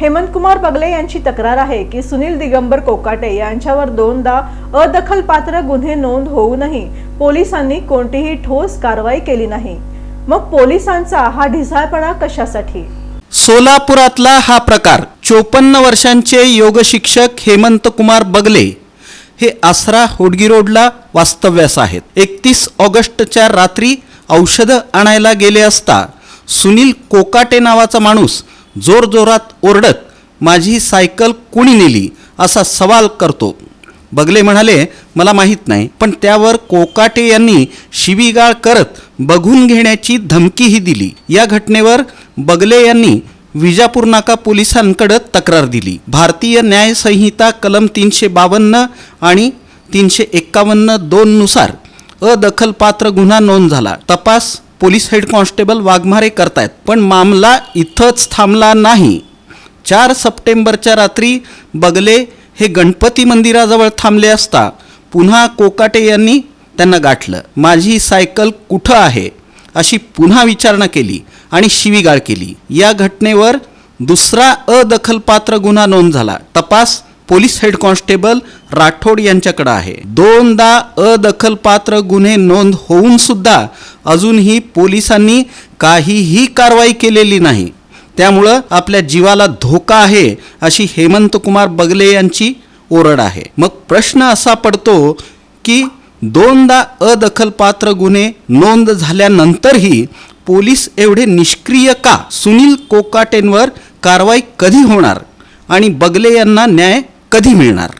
हेमंतकुमार बगले यांची तक्रार आहे की सुनील दिगंबर कोकाटे यांच्यावर दोनदा अदखलपात्र गुन्हे नोंद होऊनही पोलिसांनी कोणतीही ठोस कारवाई केली नाही. मग पोलिसांचा हा ढिसाळपणा कशासाठी? सोलापुरातला हा प्रकार चोपन्न वर्षांचे योग शिक्षक हेमंत कुमार बगले हे आसरा होडगी रोडला वास्तव्यास आहेत. एकतीस ऑगस्टच्या रात्री औषधं आणायला गेले असता सुनील कोकाटे नावाचा माणूस जोरजोरात ओरडत माझी सायकल कुणी नेली असा सवाल करतो. बगले म्हणाले मला माहीत नाही पण त्यावर कोकाटे यांनी शिवीगाळ करत बघून घेण्याची धमकीही दिली. या घटनेवर बगले यांनी विजापूर नाका पोलिसांकडे तक्रार दिली. भारतीय न्यायसंहिता कलम तीनशे बावन्न आणि तीनशे एक्कावन्न दोननुसार अदखलपात्र गुन्हा नोंद झाला. तपास पोलीस हेड कॉन्स्टेबल वाघमारे करतायत पण मामला इथंच थांबला नाही. चार सप्टेंबरच्या रात्री बगले हे गणपती मंदिराजवळ थांबले असता पुन्हा कोकाटे यांनी त्यांना गाठलं माझी सायकल कुठं आहे? अशी पुन्हा विचारणा केली आणि शिवीगाळ केली. या घटनेवर दुसरा अदखलपात्र गुन्हा नोंद झाला. तपास पोलीस हेड कॉन्स्टेबल राठोड यांच्याकडे आहे. दोनदा अदखलपात्र गुन्हे नोंद होऊन सुद्धा अजूनही पोलिसांनी काहीही कारवाई केलेली नाही. त्यामुळं आपल्या जीवाला धोका आहे अशी हेमंत कुमार बगले यांची ओरड आहे. मग प्रश्न असा पडतो की दोनदा अदखलपात्र गुन्हे नोंद झाल्यानंतरही पोलीस एवढे निष्क्रिय का? सुनील कोकाटेंवर कारवाई कधी होणार? आणि बगले यांना न्याय कधी मिळणार?